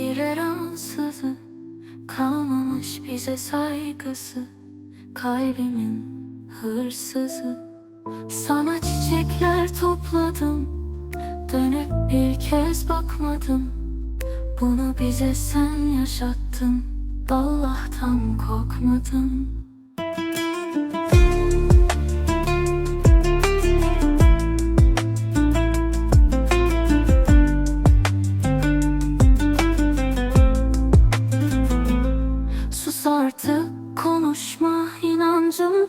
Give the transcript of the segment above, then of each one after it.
birer ansızı Kalmamış bize saygısı. Kalbimin hırsızı. Sana çiçekler topladım Dönüp bir kez bakmadım. Bunu bize sen yaşattın Allah'tan korkmadım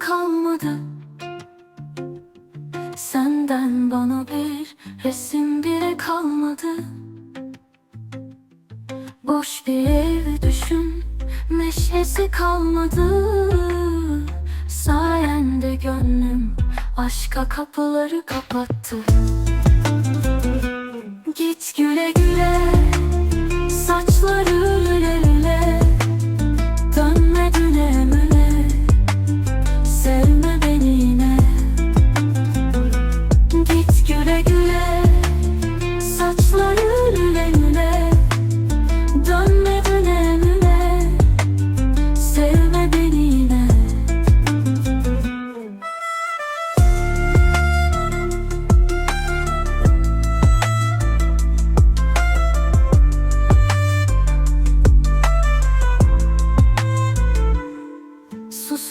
kalmadı. Senden bana bir resim bile kalmadı. Boş bir ev düşün neşesi kalmadı. Sayende gönlüm aşka kapıları kapattı. Git güle güle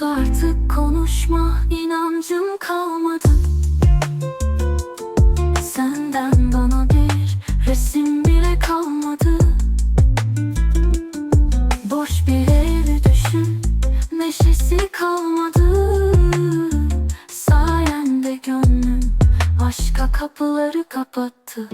Artık konuşma inancım kalmadı. Senden bana bir resim bile kalmadı. Boş bir ev düşün neşesi kalmadı. Sayende gönlüm aşka kapıları kapattı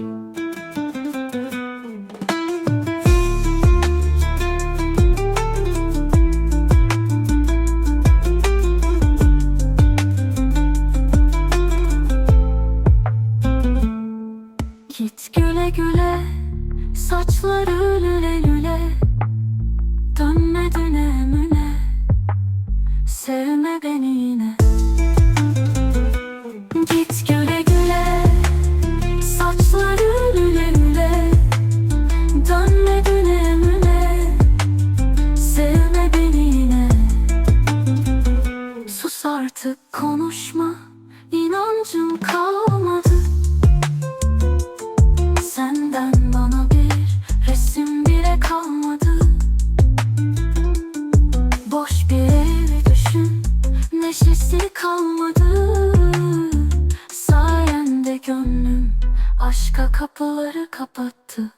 Saçları lüle lüle Dönme düne müne Sevme beni yine. Git güle güle Saçları lüle lüle Dönme düne müne Sevme beni yine. Sus artık konuşma İnancım kalmadı. Senden Neşesi kalmadı. Sayende gönlüm Aşka kapıları kapattı